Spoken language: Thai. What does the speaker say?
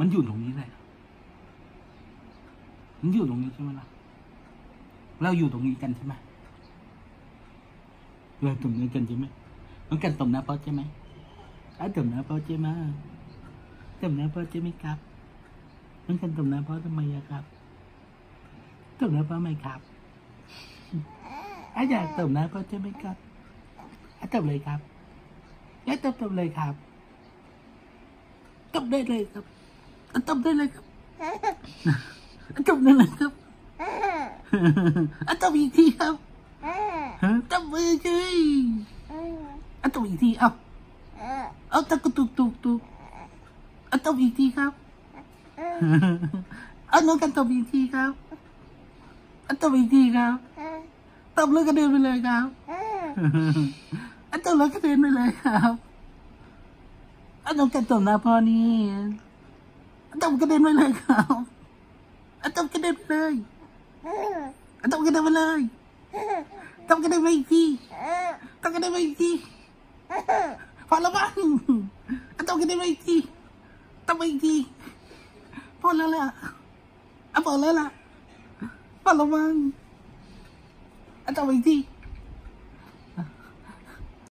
มันอยู่ตรงนี้แหละ มันอยู่ตรงนี้ใช่ไหมล่ะ เราอยู่ตรงนี้กันใช่ไหมเราตรงนี้กันใช่ไหมมันกันตรงหน้าพ่อใช่ไหมไอะตรงหน้าพ่อใช่ไหมตรงหน้าพ่อใช่ไหมครับ มันกันตรงหน้าพ่อทำไมอะครับตรงหน้าพ่อไหมครับไอะอยากตรงหน้าพ่อใช่ไหมครับไอะตบเลยครับไอะตบตบเลยครับตบได้เลยครับ อะตบได้เลยครับอะตบได้เลยครับอะตบอีกทีครับฮะตบมือเลยอะตบอีกทีเอาเอาตะกุตุกตุกตุกอะตบอีกทีครับเอาน้องกันตบอีกทีครับอะตบอีกทีครับตบแล้วก็เดินไปเลยครับอะตบแล้วก็เดินไปเลยครับอะน้องกันตบหน้าพ่อนี่ ตบก็เดินไปเลยครับอะตบก็เดินไปเลยอะตบก็เดินไปเลยตบก็เดินไปอีกทีตบก็เดินไปอีกทีพอแล้วบ้างอะตบก็เดินไปอีกทีตบไปอีกทีพอแล้วล่ะอะพอแล้วล่ะพอแล้วบ้างอะตบไปอีกที